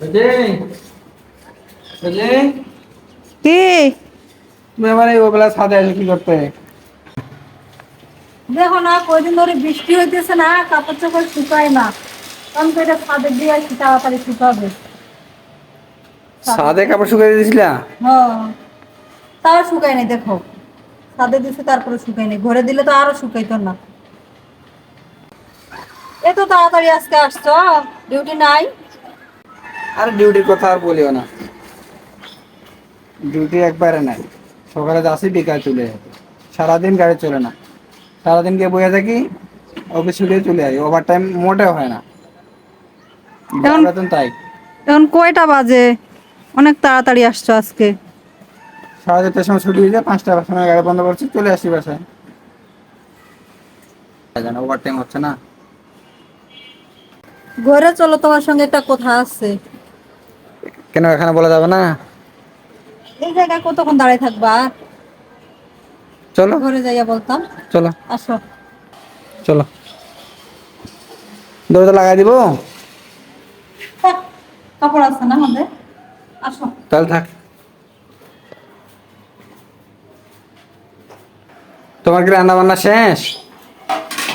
বুঝলি বুঝলি কি? তুমি আমার এই ওবেলা ছাদে আসলে কি করতে? দেখো না কয়দিন ধরে বৃষ্টি হইতেছে না কাপড় চোপড় শুকায় না। কারণ তো এটা ছাদে দিয়ে আসি তাড়াতাড়ি শুকাবে। ছাদে কাপড় শুকিয়ে দিয়েছিলা হ্যাঁ। তাও শুকায় নাই দেখো। ছাদে দিছে তারপরে শুকায় নাই। ঘরে দিলে তো আরও শুকাইতো না। এত তাড়াতাড়ি আজকে আসছো? ডিউটি নাই? আর ডিউটির কথা আর বলিও না। ডিউটি একবারে নাই। সকালে যাচ্ছি বিকাল চলে যাবে সারাদিন গাড়ি চলে না। সারাদিন গিয়ে বসে থাকি অফিস ছুটে চলে যাই ওভার টাইম মোটেও হয় না। বেতন তাই। এখন কয়টা বাজে? অনেক তাড়াতাড়ি আসছো আজকে। সাড়ে চারটার সময় ছুটি হয়ে যায় পাঁচটার সময় গাড়ি বন্ধ করছি চলে আসি বাসায়। ওভার টাইম হচ্ছে না। ঘরে চলো তোমার সঙ্গে একটা কথা আছে। কেন এখানে বলা যাবে না? এই জায়গায় কতক্ষণ দাঁড়িয়ে থাকবা? চলো। ঘরে যাইয়া বলতাম। চলো। আসো। চলো। দরজা লাগাই দিব? থাক, কাপড় আছে না আমাদের। আসো। তাহলে থাক। তোমার কি রান্না বান্না শেষ?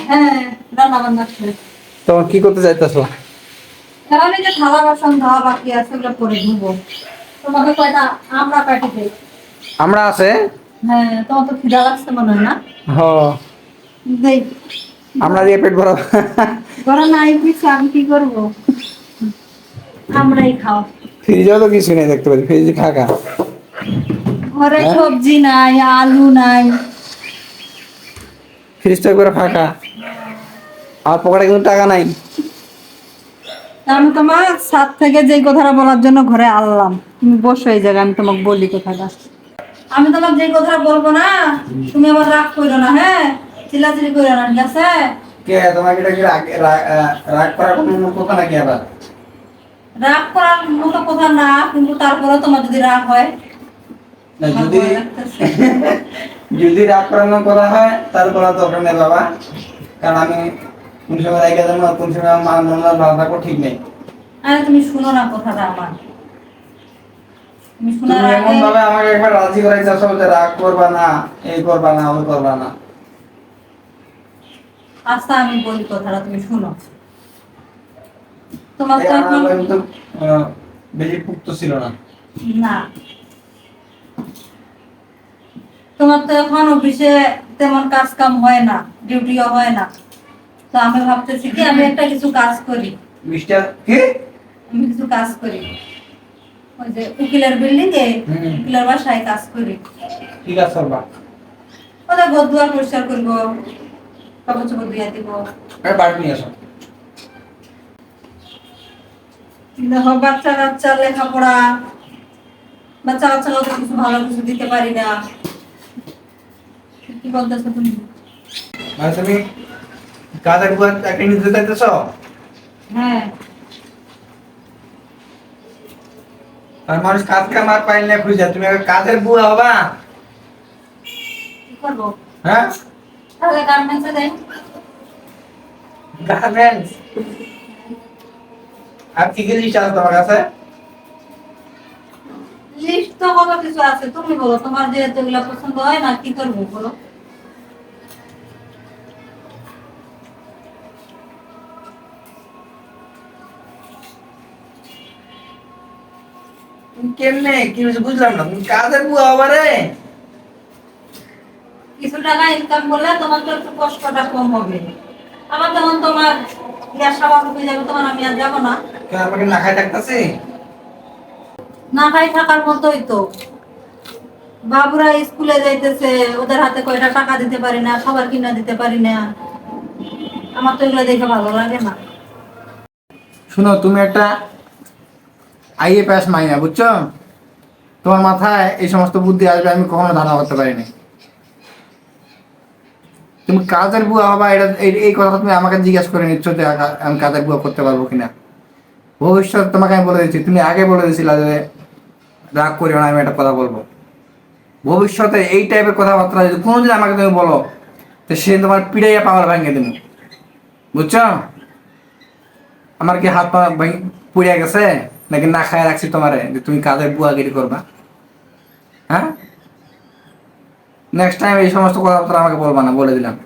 হ্যাঁ রান্না বান্না শেষ। তোমার কি করতে চাইতেছো? এই যে থালা বাসন ধোয়া বাকি আছে ওগুলো পরে ধুবো। তোমাকে কয়টা? আমরা কাটি আমরা আছে? হ্যাঁ তোমার তো খিদা লাগছে মনে হয় না? হ। আমরা দিয়ে পেট ভরা ঘরে নাই কিছু আমি কি করব? আমরাই খাও। ফ্রিজেও তো কিছু নেই দেখতে পাচ্ছি। ফ্রিজে ফাঁকা ঘরে হ্যাঁ? সবজি নাই আলু নাই। ফ্রিজটা করে ফাঁকা। আর পকেটে কিন্তু টাকা নাই। আমি তোমার সাত থেকে যে কথাটা বলার জন্য ঘরে আনলাম। তুমি বসো এই জায়গায় আমি তোমাকে বলি কথাটা। আমি তোমাকে যে কথাটা বলব না তুমি আবার রাগ করো না হ্যাঁ? চিল্লাচিল্লি করো না ঠিক আছে? কে তোমার এটা কি রাগ রাগ- করার কোনো কথা নাকি আবার? রাগ করার মতো কথা না কিন্তু তারপরে তোমার যদি রাগ হয় না, যদি যদি রাগ করানো করা হয় করার দরকার নেই বাবা। কারণ আমি কোন সময় রাগে যাব আর কোন সময় আমার মন মন ভালো থাকব ঠিক নেই। আরে তুমি শুনো না কথাটা আমার। তুমি শোনার তুমি এমন ভাবে আমাকে একবার রাজি যে রাগ করবা না এই করবা না ওই করবা না। আচ্ছা আমি বলি কথাটা তুমি শুনো। তোমার তো এখন বেশি পুক্ত ছিল না। না। তোমার তো এখন অফিসে তেমন কাজ কাম হয় না ডিউটিও হয় না। তো আমি ভাবতেছি কি আমি একটা কিছু কাজ করি। মিস্টার কি? আমি কিছু কাজ করি। ওই যে উকিলের বিল্ডিং এ উকিলের বাসায় কাজ করি। ঠিক আছে সরবা ওদের ঘর পরিষ্কার করব কাপড় চোপড় ধুয়ে দিব। আরে বাড়ি নিয়ে আসো। দেখো বাচ্চা কাচ্চা লেখাপড়া। বাচ্চা কাচ্চাকে কিছু ভালো কিছু দিতে পারি না। কি বলতেছো তুমি? তুমি কাজের বুয়া চাকরি নিতে চাইতেছ? হ্যাঁ। আর মানুষ কাজ কাম আর পাইল না খুঁজে। তুমি কাজের বুয়া হবা? কি করব? হ্যাঁ? তাহলে গার্মেন্টসে দেয় গার্মেন্টস আর কি কি লিস্ট আছে তোমার কাছে? লিস্ট তো কত কিছু আছে? তুমি বলো তোমার যে যেগুলো পছন্দ হয় না কি করব বলো? কেমনে? কি হয়েছে বুঝলাম না। তুমি বুয়া কিছু টাকা ইনকাম করলে তোমার তো একটু কষ্টটা কম হবে। আমার যখন তোমার ইয়া হয়ে যাবে তখন আমি আর যাব না। কেন আমাকে না খাই থাকতেছি? না খাই থাকার মতোই তো। বাবুরা স্কুলে যাইতেছে ওদের হাতে কয়টা টাকা দিতে পারি না খাবার কিনা দিতে পারি না। আমার তো এগুলো দেখে ভালো লাগে না। শোনো তুমি একটা আইএ পাস মাইনা বুঝছ? তোমার মাথায় এই সমস্ত বুদ্ধি আসবে, আমি কখনো ধারণা করতে পারিনি। তুমি কাজের বুয়া হবা, এটা, এই- কথা তুমি আমাকে জিজ্ঞেস করে নিচ্ছ যে আমি কাজের বুয়া করতে পারব কিনা। ভবিষ্যৎ তোমাকে আমি বলে দিচ্ছি, তুমি আগে বলে দিয়েছিলে যে রাগ করিও না, আমি একটা কথা বলব। ভবিষ্যতে এই টাইপের কথাবার্তা যদি কোনোদিন আমাকে তুমি বলো, তো সে তোমার পিড়াইয়া পাওয়ার ভাঙিয়ে দেবো। বুঝছ? আমার কি হাত পা ভেঙে, পুড়িয়া গেছে? নাকি না খায় রাখছি তোমারে যে তুমি কাজের বুয়াগিরি করবা? হ্যাঁ? নেক্সট টাইম এই সমস্ত কথাবার্তা আমাকে বলবা না, বলে দিলাম।